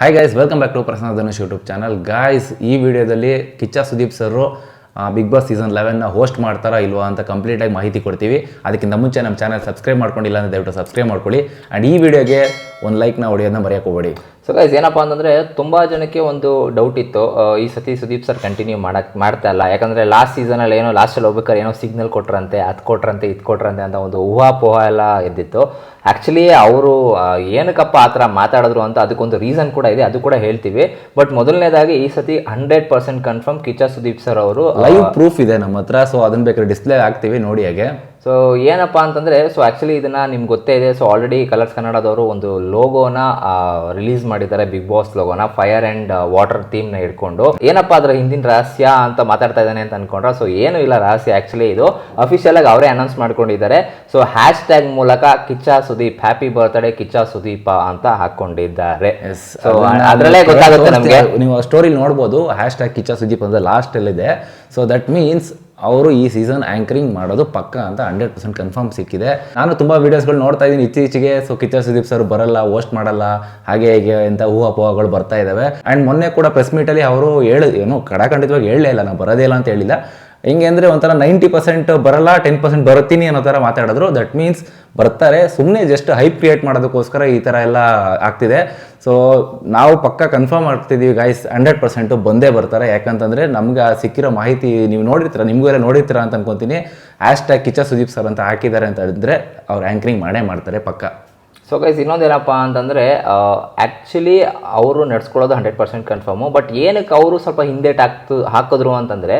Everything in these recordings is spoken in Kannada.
Hi guys welcome back to Prasanna Dhanush YouTube channel guys ಈ ವಿಡಿಯೋದಲ್ಲಿ Kichcha Sudeep sir Big Boss season ಲೆವೆನ್ನ host ಮಾಡ್ತಾರಾ ಇಲ್ವಾ ಅಂತ ಕಂಪ್ಲೀಟಾಗಿ ಮಾಹಿತಿ ಕೊಡ್ತೀವಿ. ಅದಕ್ಕಿಂತ ಮುಂಚೆ ನಮ್ಮ ಚಾನಲ್ ಸಬ್ಸ್ಕ್ರೈಬ್ ಮಾಡ್ಕೊಂಡಿಲ್ಲ ಅಂದರೆ ದಯವಿಟ್ಟು ಸಬ್ಸ್ಕ್ರೈಬ್ ಮಾಡ್ಕೊಳ್ಳಿ. ಆ್ಯಂಡ್ ಈ ವಿಡಿಯೋಗೆ ಒಂದು ಲೈಕ್ನ ಹೊಡೆಯೋದನ್ನ ಮರೆಯೋಕೆ ಹೋಗಬೇಡಿ. ಸೊ ಗೈಸ್ ಏನಪ್ಪ ಅಂತಂದರೆ ತುಂಬ ಜನಕ್ಕೆ ಒಂದು ಡೌಟ್ ಇತ್ತು ಈ ಸತಿ ಸುದೀಪ್ ಸರ್ ಕಂಟಿನ್ಯೂ ಮಾಡಕ್ಕೆ ಮಾಡ್ತಾ ಇಲ್ಲ. ಯಾಕಂದರೆ ಲಾಸ್ಟ್ ಸೀಸನಲ್ಲಿ ಏನೋ ಲಾಸ್ಟಲ್ಲಿ ಹೋಗ್ಬೇಕಾದ್ರೆ ಏನೋ ಸಿಗ್ನಲ್ ಕೊಟ್ರಂತೆ ಅದು ಕೊಟ್ರಂತೆ ಇದು ಕೊಟ್ರಂತೆ ಅಂತ ಒಂದು ಊಹಾಪೋಹ ಎಲ್ಲ ಎದ್ದಿತ್ತು. ಆ್ಯಕ್ಚುಲಿ ಅವರು ಏನಕ್ಕಪ್ಪ ಆ ಥರ ಮಾತಾಡಿದ್ರು ಅಂತ ಅದಕ್ಕೊಂದು ರೀಸನ್ ಕೂಡ ಇದೆ ಅದು ಕೂಡ ಹೇಳ್ತೀವಿ. ಬಟ್ ಮೊದಲನೇದಾಗಿ ಈ ಸತಿ hundred percent confirm Kichcha Sudeep sir ಅವರು ಲೈವ್ ಪ್ರೂಫ್ ಇದೆ ನಮ್ಮ ಹತ್ರ ಸೊ ಅದನ್ನ ಬೇಕಾದ್ರೆ ಡಿಸ್ಪ್ಲೇ ಹಾಕ್ತೀವಿ ನೋಡಿ ಹಾಗೆ. ಸೊ ಏನಪ್ಪ ಅಂತಂದ್ರೆ ಸೊ ಆ್ಯಕ್ಚುಲಿ ಇದನ್ನ ನಿಮ್ಗೆ ಗೊತ್ತೇ ಇದೆ ಸೊ ಆಲ್ರೆಡಿ ಕಲರ್ಸ್ ಕನ್ನಡದವರು ಒಂದು ಲೋಗೋನ ರಿಲೀಸ್ ಮಾಡಿದ್ದಾರೆ ಬಿಗ್ ಬಾಸ್ ಲೋಗೋನ ಫೈರ್ ಆ್ಯಂಡ್ ವಾಟರ್ ಥೀಮ್ನ ನ ಇಟ್ಕೊಂಡು ಏನಪ್ಪ ಅದರ ಹಿಂದಿನ ರಹಸ್ಯ ಅಂತ ಮಾತಾಡ್ತಾ ಇದ್ದಾನೆ ಅಂತ ಅಂದ್ಕೊಂಡ್ರೆ ಸೊ ಏನು ಇಲ್ಲ ರಹಸ್ಯ ಆ್ಯಕ್ಚುಲಿ ಇದು ಅಫಿಷಿಯಲ್ ಆಗಿ ಅವರೇ ಅನೌನ್ಸ್ ಮಾಡ್ಕೊಂಡಿದ್ದಾರೆ. ಸೊ ಹ್ಯಾಶ್ ಟ್ಯಾಗ್ ಮೂಲಕ ಕಿಚ್ಚ ಸುದೀಪ್ ಹ್ಯಾಪಿ ಬರ್ತ್ಡೇ ಕಿಚ್ಚ ಸುದೀಪ ಅಂತ ಹಾಕೊಂಡಿದ್ದಾರೆ. ಸೊ ಅದರಲ್ಲೇ ಗೊತ್ತಾಗುತ್ತೆ ನಮಗೆ. ನೀವು ಸ್ಟೋರಿ ನೋಡ್ಬೋದು ಹ್ಯಾಶ್ ಟ್ಯಾಗ್ ಕಿಚ್ಚ ಸುದೀಪ್ ಅಂತ ಲಾಸ್ಟಲ್ಲಿದೆ ಇದೆ. ಸೊ ದಟ್ ಮೀನ್ಸ್ ಅವರು ಈ ಸೀಸನ್ ಆಂಕರಿಂಗ್ ಮಾಡೋದು ಪಕ್ಕ ಅಂತ ಹಂಡ್ರೆಡ್ ಪರ್ಸೆಂಟ್ ಕನ್ಫರ್ಮ್ ಸಿಕ್ಕಿದೆ. ನಾನು ತುಂಬ ವೀಡಿಯೋಸ್ಗಳು ನೋಡ್ತಾ ಇದ್ದೀನಿ ಇತ್ತೀಚೆಗೆ ಸೊ ಕಿಚ್ಚ ಸುದೀಪ್ ಸರ್ ಬರಲ್ಲ, ಹೋಸ್ಟ್ ಮಾಡಲ್ಲ, ಹಾಗೆ ಹೀಗೆ ಅಂತ ಊಹಾಪೋಹಗಳು ಬರ್ತಾ ಇದ್ದಾವೆ ಆ್ಯಂಡ್ ಮೊನ್ನೆ ಕೂಡ ಪ್ರೆಸ್ ಮೀಟಲ್ಲಿ ಅವರು ಹೇಳಿ, ಏನು ಕಡಾಖಂಡಿತವಾಗಿ ಹೇಳಲೇ ಇಲ್ಲ, ನಾನು ಬರೋದೇ ಇಲ್ಲ ಅಂತ ಹೇಳಿಲ್ಲ. ಹಿಂಗೆ ಅಂದರೆ ಒಂಥರ ನೈಂಟಿ ಪರ್ಸೆಂಟ್ ಬರಲ್ಲ ಟೆನ್ ಪರ್ಸೆಂಟ್ ಬರುತ್ತೀನಿ ಅನ್ನೋ ಥರ ಮಾತಾಡಿದ್ರು. ದಟ್ ಮೀನ್ಸ್ ಬರ್ತಾರೆ. ಸುಮ್ಮನೆ ಜಸ್ಟ್ ಹೈಪ್ ಕ್ರಿಯೇಟ್ ಮಾಡೋದಕ್ಕೋಸ್ಕರ ಈ ಥರ ಎಲ್ಲ ಆಗ್ತಿದೆ. ಸೊ ನಾವು ಪಕ್ಕ ಕನ್ಫರ್ಮ್ ಮಾಡ್ತಿದ್ದೀವಿ ಗೈಸ್ ಹಂಡ್ರೆಡ್ ಪರ್ಸೆಂಟು ಬಂದೇ ಬರ್ತಾರೆ. ಯಾಕಂತಂದರೆ ನಮ್ಗೆ ಸಿಕ್ಕಿರೋ ಮಾಹಿತಿ ನೀವು ನೋಡಿರ್ತೀರ, ನಿಮಗೂ ಎಲ್ಲ ನೋಡಿರ್ತೀರ ಅಂತ ಅನ್ಕೊತೀನಿ. Hashtag Kichcha Sudeep sir ಅಂತ ಹಾಕಿದ್ದಾರೆ ಅಂತ ಹೇಳಿದ್ರೆ ಅವ್ರು ಆ್ಯಂಕರಿಂಗ್ ಮಾಡೇ ಮಾಡ್ತಾರೆ ಪಕ್ಕ. ಸೊ ಗೈಸ್ ಇನ್ನೊಂದೇನಪ್ಪ ಅಂತಂದರೆ ಆ್ಯಕ್ಚುಲಿ ಅವರು ನಡ್ಸ್ಕೊಳ್ಳೋದು ಹಂಡ್ರೆಡ್ ಪರ್ಸೆಂಟ್ ಕನ್ಫರ್ಮು ಬಟ್ ಏನಕ್ಕೆ ಅವರು ಸ್ವಲ್ಪ ಹಿಂದೇಟ್ ಹಾಕ್ತು ಹಾಕಿದ್ರು ಅಂತಂದರೆ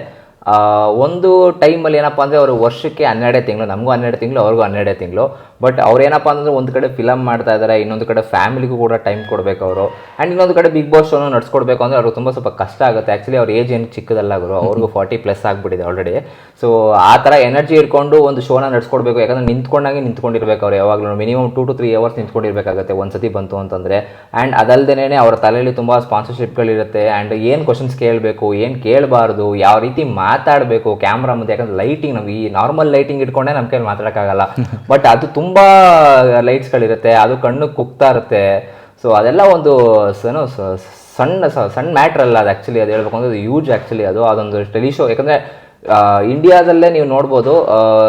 ಒಂದು ಟೈಮಲ್ಲಿ ಏನಪ್ಪ ಅಂದರೆ ಅವರು ವರ್ಷಕ್ಕೆ ಹನ್ನೆರಡೇ ತಿಂಗಳು, ನಮಗೂ ಹನ್ನೆರಡು ತಿಂಗಳು, ಅವ್ರಿಗೂ ಹನ್ನೆರಡೇ ತಿಂಗಳು. ಬಟ್ ಅವ್ರು ಏನಪ್ಪ ಅಂದರೆ ಒಂದು ಕಡೆ ಫಿಲಮ್ ಮಾಡ್ತಾ ಇದ್ದಾರೆ ಇನ್ನೊಂದು ಕಡೆ ಫ್ಯಾಮಿಲಿಗೂ ಕೂಡ ಟೈಮ್ ಕೊಡಬೇಕು ಅವರು. ಆ್ಯಂಡ್ ಇನ್ನೊಂದು ಕಡೆ ಬಿಗ್ ಬಾಸ್ ಶೋನ ನಡ್ಸ್ಕೊಡ್ಬೇಕು ಅಂದರೆ ಅವ್ರಿಗೆ ತುಂಬ ಸ್ವಲ್ಪ ಕಷ್ಟ ಆಗುತ್ತೆ. ಆ್ಯಕ್ಚುಲಿ ಅವ್ರ ಏಜ್ ಏನು ಚಿಕ್ಕದಲ್ಲ ಅವರು ಅವ್ರಿಗೂ ಫಾರ್ಟಿ ಪ್ಲಸ್ ಆಗಿಬಿಟ್ಟಿದೆ ಆಲ್ರೆಡಿ ಸೊ ಆ ಥರ ಎನರ್ಜಿ ಇಟ್ಕೊಂಡು ಒಂದು ಶೋನ ನಡ್ಸ್ಕೊಡ್ಬೇಕು. ಯಾಕಂದ್ರೆ ನಿಂತ್ಕೊಂಡಾಗೆ ನಿಂತ್ಕೊಂಡಿರ್ಬೇಕು ಅವ್ರು ಯಾವಾಗಲೂ. Minimum two to three hours ನಿಂತ್ಕೊಂಡಿರ್ಬೇಕಾಗುತ್ತೆ ಒಂದು ಸತಿ ಬಂತು ಅಂತಂದರೆ. ಆ್ಯಂಡ್ ಅದಲ್ಲದೇನೆ ಅವ್ರ ತಲೆಯಲ್ಲಿ ತುಂಬ ಸ್ಪಾನ್ಸರ್ಶಿಪ್ಗಳಿರುತ್ತೆ ಆ್ಯಂಡ್ ಏನು ಕ್ವಶನ್ಸ್ ಕೇಳಬೇಕು, ಏನು ಕೇಳಬಾರ್ದು, ಯಾವ ರೀತಿ ಮಾತಾಡಬೇಕು ಕ್ಯಾಮ್ರಾ ಮುಂದೆ. ಯಾಕಂದ್ರೆ ಲೈಟಿಂಗ್ ನಮ್ಗೆ ಈ ನಾರ್ಮಲ್ ಲೈಟಿಂಗ್ ಇಟ್ಕೊಂಡೆ ನಮ್ಮ ಕೈಯಲ್ಲಿ ಮಾತಾಡೋಕ್ಕಾಗಲ್ಲ. ಬಟ್ ಅದು ತುಂಬ ಲೈಟ್ಸ್ಗಳಿರುತ್ತೆ ಅದು ಕಣ್ಣು ಕುಗ್ತಾ ಇರುತ್ತೆ. ಸೊ ಅದೆಲ್ಲ ಒಂದು ಏನು ಸಣ್ಣ ಸಣ್ಣ ಮ್ಯಾಟ್ರ್ ಅಲ್ಲ ಅದು ಆ್ಯಕ್ಚುಲಿ ಅದು ಹೇಳ್ಬೇಕು ಅಂದ್ರೆ ಯೂಜ್ ಆ್ಯಕ್ಚುಲಿ ಅದು ಅದೊಂದು ಟೆಲಿ ಶೋ ಯಾಕಂದರೆ ಇಂಡಿಯಾದಲ್ಲೇ ನೀವು ನೋಡ್ಬೋದು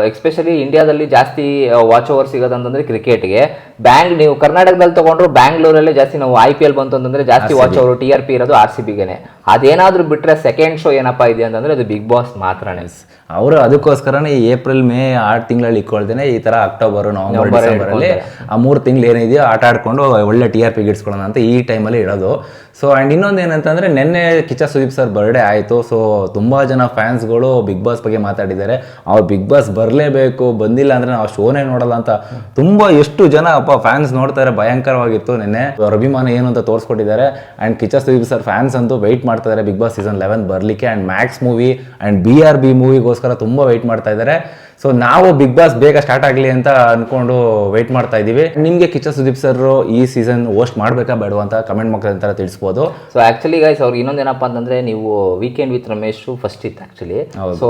ಎಕ್ಸ್ಪೆಷಲಿ ಇಂಡಿಯಾದಲ್ಲಿ ಜಾಸ್ತಿ ವಾಚ್ ಓವರ್ ಸಿಗೋದಂತಂದ್ರೆ ಕ್ರಿಕೆಟ್ಗೆ ಬ್ಯಾಂಗ್ ನೀವು ಕರ್ನಾಟಕದಲ್ಲಿ ತಗೊಂಡ್ರು ಬ್ಯಾಂಗ್ಳೂರಲ್ಲೇ ಜಾಸ್ತಿ ನಾವು ಐ ಪಿ ಎಲ್ ಬಂತು ಅಂತಂದ್ರೆ ಜಾಸ್ತಿ watch over T R P ಇರೋದು ಆರ್ ಸಿ ಬಿಗೆನೆ ಅದೇನಾದ್ರೂ ಬಿಟ್ರೆ ಸೆಕೆಂಡ್ ಶೋ ಏನಪ್ಪಾ ಇದೆ ಅಂತಂದ್ರೆ ಅದು ಬಿಗ್ ಬಾಸ್ ಮಾತ್ರನೇ. ಅವರು ಅದಕ್ಕೋಸ್ಕರನೇ ಏಪ್ರಿಲ್ ಮೇ ಆರು ತಿಂಗಳಲ್ಲಿ ಇಟ್ಕೊಳ್ತೇನೆ. ಈ ತರ ಅಕ್ಟೋಬರ್ ನವಂಬರ್ ಡಿಸೆಂಬರಲ್ಲಿ ಆ ಮೂರು ತಿಂಗಳು ಏನಿದೆಯೋ ಆಟ ಆಡ್ಕೊಂಡು ಒಳ್ಳೆ ಟಿ ಆರ್ ಪಿ ಗಿಡ್ಸ್ಕೊಳ್ಳೋಣ ಅಂತ ಈ ಟೈಮಲ್ಲಿ ಇಡೋದು. ಸೊ ಆ್ಯಂಡ್ ಇನ್ನೊಂದು ಏನಂತಂದರೆ ನಿನ್ನೆ ಕಿಚ್ಚ ಸುದೀಪ್ ಸರ್ ಬರ್ಡೇ ಆಯಿತು. ಸೊ ತುಂಬ ಜನ ಫ್ಯಾನ್ಸ್ಗಳು ಬಿಗ್ ಬಾಸ್ ಬಗ್ಗೆ ಮಾತಾಡಿದ್ದಾರೆ. ಅವ್ರು ಬಿಗ್ ಬಾಸ್ ಬರಲೇಬೇಕು, ಬಂದಿಲ್ಲ ಅಂದರೆ ನಾವು ಶೋನೇ ನೋಡಲ್ಲ ಅಂತ ತುಂಬ ಎಷ್ಟು ಜನ ಅಪ್ಪ ಫ್ಯಾನ್ಸ್ ನೋಡ್ತಾರೆ, ಭಯಂಕರವಾಗಿತ್ತು ನಿನ್ನೆ. ಅವ್ರ ಅಭಿಮಾನ ಏನು ಅಂತ ತೋರಿಸ್ಕೊಟ್ಟಿದ್ದಾರೆ. And Kichcha Sudeep sir fans ಅಂತೂ ವೆಯ್ಟ್ ಮಾಡ್ತಾ ಇದ್ದಾರೆ. ಬಿಗ್ ಬಾಸ್ ಸೀಸನ್ ಲೆವೆನ್ ಬರಲಿಕ್ಕೆ. And Max movie and B R B ಮೂವಿಗೋಸ್ಕರ ತುಂಬ ವೆಯ್ಟ್ ಮಾಡ್ತಾ ಇದ್ದಾರೆ. ಸೊ ನಾವು ಬಿಗ್ ಬಾಸ್ ಬೇಗ ಸ್ಟಾರ್ಟ್ ಆಗಲಿ ಅಂತ ಅಂದ್ಕೊಂಡು ವೆಯ್ಟ್ ಮಾಡ್ತಾ ಇದ್ದೀವಿ. ನಿಮಗೆ ಕಿಚ್ಚ ಸುದೀಪ್ ಸರ್ ಈ ಸೀಸನ್ ಹೋಸ್ಟ್ ಮಾಡಬೇಕಾ ಬೇಡವಾ ಅಂತ ಕಮೆಂಟ್ ಅಂತ ತಿಳಿಸ್ಬೋದು. ಸೊ ಆಕ್ಚುಲಿ ಗೈಸ್ ಅವ್ರಿಗೆ ಇನ್ನೊಂದೇನಪ್ಪ ಅಂತಂದ್ರೆ ನೀವು ವೀಕೆಂಡ್ ವಿತ್ ರಮೇಶ್ ಫಸ್ಟ್ ಇತ್ತು ಆಕ್ಚುಲಿ ಸೊ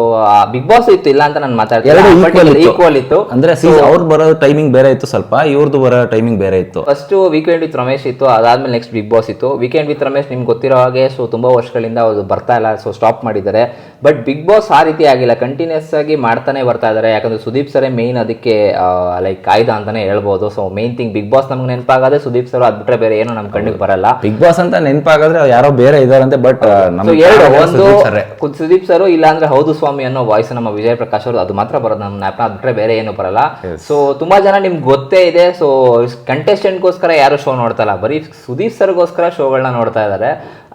ಬಿಗ್ ಬಾಸ್ ಇತ್ತು ಇಲ್ಲ ಅಂತ ನಾನು ಮಾತಾಡ್ತೀನಿ. ಈಕ್ವಲ್ ಇತ್ತು. ಅಂದ್ರೆ ಅವ್ರು ಬರೋ ಟೈಮಿಂಗ್ ಬೇರೆ ಇತ್ತು ಸ್ವಲ್ಪ ಇವ್ರದ್ದು ಬರೋ ಟೈಮಿಂಗ್ ಬೇರೆ ಇತ್ತು. ಫಸ್ಟ್ ವೀಕೆಂಡ್ ವಿತ್ ರಮೇಶ್ ಇತ್ತು ಅದಾದ್ಮೇಲೆ ನೆಕ್ಸ್ಟ್ ಬಿಗ್ ಬಾಸ್ ಇತ್ತು. ವೀಕೆಂಡ್ ವಿತ್ ರಮೇಶ್ ನಿಮ್ಗೆ ಗೊತ್ತಿರೋ ಹಾಗೆ ಸೊ ತುಂಬಾ ವರ್ಷಗಳಿಂದ ಅವರು ಬರ್ತಾ ಇಲ್ಲ ಸೊ ಸ್ಟಾಪ್ ಮಾಡಿದ್ದಾರೆ. ಬಟ್ ಬಿಗ್ ಬಾಸ್ ಆ ರೀತಿ ಆಗಿಲ್ಲ ಕಂಟಿನ್ಯೂಸ್ ಆಗಿ ಮಾಡ್ತಾನೆ ಬರ್ತಾ ಇದ್ದಾರೆ. ಯಾಕಂದ್ರೆ ಸುದೀಪ್ ಸರೇ ಮೇನ್ ಅದಕ್ಕೆ ಲೈಕ್ ಕಾಯ್ದ ಅಂತಾನೆ ಹೇಳ್ಬೋದು. So main thing Big Boss ನಮ್ಗೆ ನೆನಪಾಗದೆ ಸುದೀಪ್ ಸರ್ ಅದ್ ಬಿಟ್ರೆ ಬೇರೆ ಏನು ನಮ್ ಕಣ್ಣಿಗೆ ಬರಲ್ಲ. ಬಿಗ್ ಬಾಸ್ ಅಂತ ನೆನಪಾಗಾದ್ರೆ ಯಾರೋ ಬೇರೆ ಇದಾರಂತೆ ಬಟ್ ನಮ್ಮ ಎರಡು ಒಂದು ಸುದೀಪ್ ಸರ್ ಇಲ್ಲ ಅಂದ್ರೆ ಹೌದು ಸ್ವಾಮಿ ಅನ್ನೋ ವಾಯ್ಸ್ ನಮ್ಮ ವಿಜಯ್ ಪ್ರಕಾಶ್ ಅವರು ಅದು ಮಾತ್ರ ಬರೋದು ನಮ್ಮ ನ್ಯಾಪ್ನ ಅದು ಬಿಟ್ರೆ ಬೇರೆ ಏನು ಬರಲ್ಲ. ಸೊ ತುಂಬಾ ಜನ ನಿಮ್ಗೆ ಗೊತ್ತೇ ಇದೆ. ಸೊ ಕಂಟೆಸ್ಟೆಂಟ್ಗೋಸ್ಕರ ಯಾರು ಶೋ ನೋಡ್ತಲ್ಲ ಬರೀ ಸುದೀಪ್ ಸರ್ಗೋಸ್ಕರ ಶೋಗಳನ್ನ ನೋಡ್ತಾ ಇದ್ದಾರೆ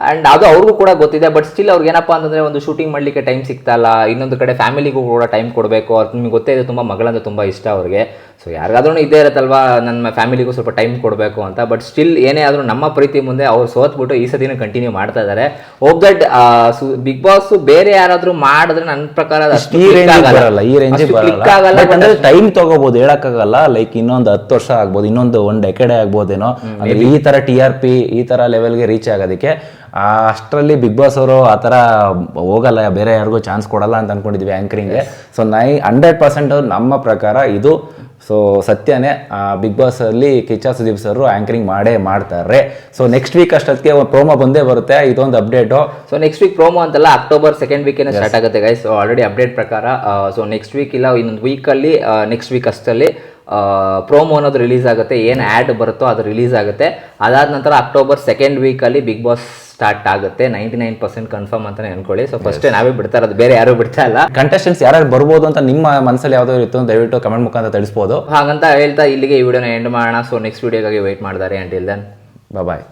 ಅಂಡ್ ಅದು ಅವ್ರಿಗೂ ಕೂಡ ಗೊತ್ತಿದೆ ಬಟ್ ಸ್ಟಿಲ್ ಅವ್ರಿಗೆ ಏನಪ್ಪಾ ಅಂತಂದ್ರೆ ಒಂದು ಶೂಟಿಂಗ್ ಮಾಡ್ಲಿಕ್ಕೆ ಟೈಮ್ ಸಿಗ್ತಾ ಇಲ್ಲ. ಇನ್ನೊಂದು ಕಡೆ ಫ್ಯಾಮಿಲಿಗೂ ಕೂಡ ಟೈಮ್ ಕೊಡಬೇಕು. ಅವ್ರು ನಿಮ್ಗೆ ಗೊತ್ತೇ ಇದೆ ತುಂಬಾ ಮಗಳಂದ್ರೆ ತುಂಬಾ ಇಷ್ಟ ಅವ್ರಿಗೆ. ಸೊ ಯಾರಿಗಾದ್ರೂ ಇದ್ದೇ ಇರುತ್ತಲ್ವಾ ನನ್ನ ಫ್ಯಾಮಿಲಿಗೂ ಸ್ವಲ್ಪ ಟೈಮ್ ಕೊಡಬೇಕು ಅಂತ. ಬಟ್ ಸ್ಟಿಲ್ ಏನೇ ಆದ್ರೂ ನಮ್ಮ ಪ್ರೀತಿ ಮುಂದೆ ಅವ್ರು ಸೋತ್ಬಿಟ್ಟು ಈ ಸತಿನೂ ಕಂಟಿನ್ಯೂ ಮಾಡ್ತಾ ಇದ್ದಾರೆ. ಹೋಪ್ ದಟ್ ಬಿಗ್ ಬಾಸ್ ಬೇರೆ ಯಾರಾದರೂ ಮಾಡಿದ್ರೆ ನನ್ನ ಪ್ರಕಾರ ಅಷ್ಟು ಆಗಲ್ಲ. ಟೈಮ್ ತಗೋಬಹುದು ಹೇಳಕ್ಕಾಗಲ್ಲ. ಲೈಕ್ ಇನ್ನೊಂದು ಹತ್ತು ವರ್ಷ ಆಗ್ಬೋದು ಇನ್ನೊಂದು ಒಂದು ಡೆಕೆಡೆ ಆಗ್ಬೋದೇನೋ. ಅಂದ್ರೆ ಈ ತರ ಟಿ ಆರ್ ಪಿ ಈ ತರ ಲೆವೆಲ್ಗೆ ರೀಚ್ ಆಗೋದಕ್ಕೆ ಅಷ್ಟರಲ್ಲಿ ಬಿಗ್ ಬಾಸ್ ಅವರು ಆ ಥರ ಹೋಗಲ್ಲ ಬೇರೆ ಯಾರಿಗೂ ಚಾನ್ಸ್ ಕೊಡಲ್ಲ ಅಂತ ಅಂದ್ಕೊಂಡಿದ್ವಿ ಆ್ಯಂಕರಿಂಗ್ಗೆ ಸೊ ನೈ ಹಂಡ್ರೆಡ್ ಪರ್ಸೆಂಟ್ ನಮ್ಮ ಪ್ರಕಾರ ಇದು. ಸೊ ಸತ್ಯನೇ ಬಿಗ್ ಬಾಸಲ್ಲಿ ಕಿಚ್ಚ ಸುದೀಪ್ ಸರ್ ಆಂಕರಿಂಗ್ ಮಾಡೇ ಮಾಡ್ತಾರೆ. ಸೊ ನೆಕ್ಸ್ಟ್ ವೀಕ್ ಅಷ್ಟೊತ್ತಿಗೆ ಒಂದು ಪ್ರೋಮೋ ಬಂದೇ ಬರುತ್ತೆ ಇದೊಂದು update so next week promo ಅಂತಲ್ಲ ಅಕ್ಟೋಬರ್ ಸೆಕೆಂಡ್ ವೀಕೇನೆ ಸ್ಟಾರ್ಟ್ ಆಗುತ್ತೆ ಗೈಸ್ ಸೊ ಆಲ್ರೆಡಿ ಅಪ್ಡೇಟ್ ಪ್ರಕಾರ ಸೊ ನೆಕ್ಸ್ಟ್ ವೀಕ್ ಇಲ್ಲ ಇನ್ನೊಂದು ವೀಕಲ್ಲಿ ನೆಕ್ಸ್ಟ್ ವೀಕ್ ಅಷ್ಟಲ್ಲಿ ಪ್ರೋಮೋ ಅನ್ನೋದು ರಿಲೀಸ್ ಆಗುತ್ತೆ ಏನು ಆ್ಯಡ್ ಬರುತ್ತೋ ಅದು ರಿಲೀಸ್ ಆಗುತ್ತೆ. ಅದಾದ ನಂತರ ಅಕ್ಟೋಬರ್ ಸೆಕೆಂಡ್ ವೀಕಲ್ಲಿ ಬಿಗ್ ಬಾಸ್ ಸ್ಟಾರ್ಟ್ ಆಗುತ್ತೆ. ನೈಂಟಿ ನೈನ್ ಪರ್ಸೆಂಟ್ ಕನ್ಫರ್ಮ್ ಅಂತಾನೆ ಅನ್ಕೊಳ್ಳಿ. ಸೊ ಫಸ್ಟ್ ನಾವೇ ಬಿಡ್ತಾ ಇರೋದು ಬೇರೆ ಯಾರು ಬಿಡ್ತಾ ಇಲ್ಲ. ಕಂಟೆಸ್ಟೆಂಟ್ಸ್ ಯಾರು ಬರ್ಬೋದು ಅಂತ ನಿಮ್ಮ ಮನಸ್ಸಲ್ಲಿ ಯಾವ್ದೋ ಇತ್ತು ದಯವಿಟ್ಟು ಕಮೆಂಟ್ ಮುಖಾಂತರ ತಿಳಿಸ್ಬೋದು. ಹಾಗಂತ ಹೇಳ್ತಾ ಇಲ್ಲಿಗೆ ಈ ವಿಡಿಯೋನ ಎಂಡ್ ಮಾಡೋಣ. ಸೊ ನೆಕ್ಸ್ಟ್ ವಿಡಿಯೋಗಾಗಿ ವೆಯ್ಟ್ ಮಾಡಿದ್ದಾರೆ ಅಂಟಿಲ್ ದೆನ್ ಬಾಯ್